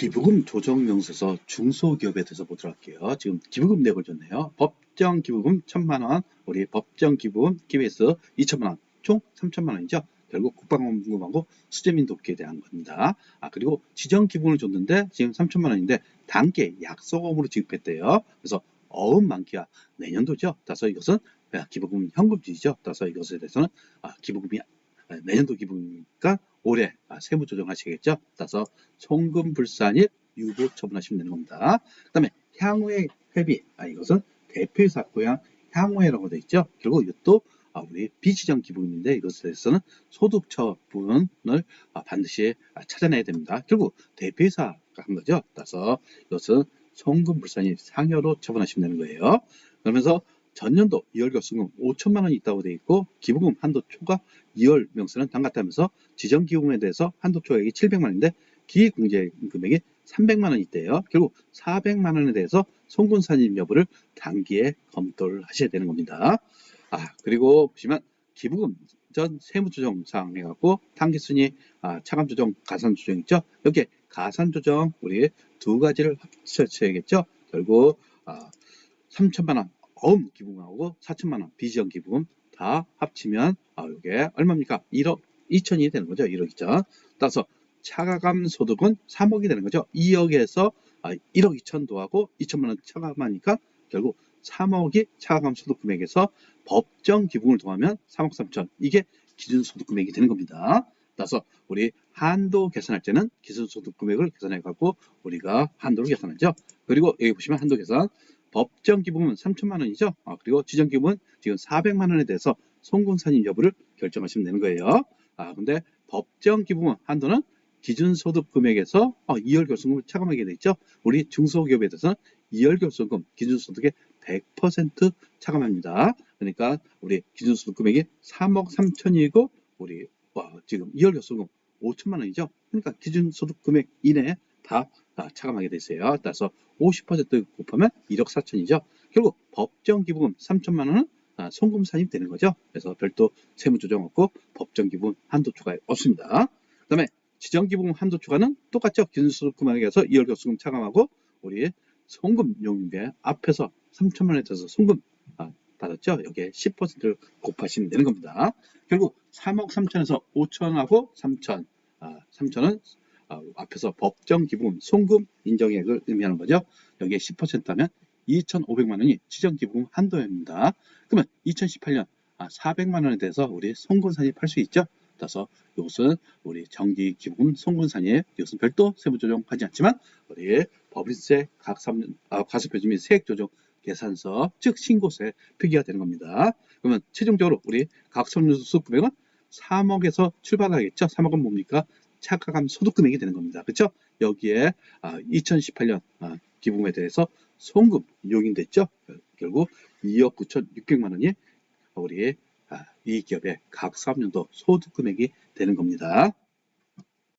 기부금 조정 명세서 중소기업에 대해서 보도록 할게요. 지금 기부금 내역을 줬네요. 법정 기부금 1천만 원, 우리 법정 기부금 KBS 2천만 원, 총 3천만 원이죠. 결국 국방원금하고 수재민 돕기에 대한 겁니다. 아 그리고 지정 기부금을 줬는데 지금 3천만 원인데 단계 약속금으로 지급했대요. 그래서 어음 만기가 내년도죠. 따라서 이것은 기부금 현금지죠. 따라서 이것에 대해서는 아, 기부금이 아, 내년도 기부금이니까 올해 아, 세무 조정하시겠죠. 따라서 송금 불산일 유보 처분하시면 되는 겁니다. 그 다음에 향후의 회비 아, 이것은 대표이사 고향 향후회라고 되어 있죠. 결국 이것도 아, 우리 비지정 기부금인데 이것에 대해서는 소득 처분을 아, 반드시 아, 찾아내야 됩니다. 결국 대표이사가 한 거죠. 따라서 이것은 송금 불산일 상여로 처분하시면 되는 거예요. 그러면서 전년도 2월 결승금 5천만 원이 있다고 되어 있고 기부금 한도 초과 2월 명세는 당같다면서 지정 기부금에 대해서 한도 초액이 700만 원인데 기공제 금액이 300만 원이 있대요. 결국 400만 원에 대해서 송군 산입 여부를 단기에 검토를 하셔야 되는 겁니다. 아 그리고 보시면 기부금 전 세무조정 사항 해갖고 단기순위 아, 차감조정 가산조정 있죠. 여기에 가산조정 우리 두 가지를 합쳐야겠죠. 결국 아, 3천만 원 어음 기부금하고 4천만 원 비지정 기부금 다 합치면 아 이게 얼마입니까? 1억 2천이 되는 거죠. 1억이죠. 따라서 차가감 소득은 3억이 되는 거죠. 2억에서 아, 1억 2천 더하고 2천만 원 차감하니까 결국 3억이 차가감 소득 금액에서 법정 기부금을 더하면 3억 3천 이게 기준 소득 금액이 되는 겁니다. 따라서 우리 한도 계산할 때는 기준 소득 금액을 계산해 갖고 우리가 한도를 계산하죠. 그리고 여기 보시면 한도 계산 법정 기부금은 3천만 원이죠. 아, 그리고 지정 기부금은 지금 400만 원에 대해서 송금 산입 여부를 결정하시면 되는 거예요. 아, 근데 법정 기부금 한도는 기준 소득 금액에서 어, 2월 결손금을 차감하게 돼 있죠. 우리 중소기업에 대해서는 2월 결손금 기준 소득의 100% 차감합니다. 그러니까 우리 기준 소득 금액이 3억 3천이고 우리 와, 지금 2월 결손금 5천만 원이죠. 그러니까 기준 소득 금액 이내에 다 아, 차감하게 되세요. 따라서 50% 곱하면 1억 4천이죠. 결국 법정 기부금 3천만 원은 아, 송금 산입 되는 거죠. 그래서 별도 세무 조정 없고 법정 기부금 한도 초과 없습니다. 그다음에 지정 기부금 한도 초과는 똑같죠. 기준 소득 금액에서 2월 결손금 차감하고 우리 송금 용인데 앞에서 3천만 원에 대해서 송금 아, 받았죠. 여기에 10%를 곱하시면 되는 겁니다. 결국 3억 3천에서 5천하고 3천, 아, 3천은 아, 앞에서 법정 기부금 송금 인정액을 의미하는 거죠. 여기에 10% 하면 2,500만 원이 지정 기부금 한도입니다. 그러면 2018년 아, 400만 원에 대해서 우리 송금 산입할 수 있죠. 따라서 이것은 우리 정기 기부금 송금 산입 이것은 별도 세무 조정하지 않지만 우리 법인세 각삼 아, 과세표준 및 세액 조정 계산서 즉 신고세 표기가 되는 겁니다. 그러면 최종적으로 우리 각선수 금액은 3억에서 출발하겠죠. 3억은 뭡니까? 차가감 소득 금액이 되는 겁니다. 그렇죠? 여기에 아, 2018년 아, 기부금에 대해서 송금 용인됐죠. 결국 2억 9,600만 원이 우리 아, 이 기업의 각 사업년도 소득 금액이 되는 겁니다.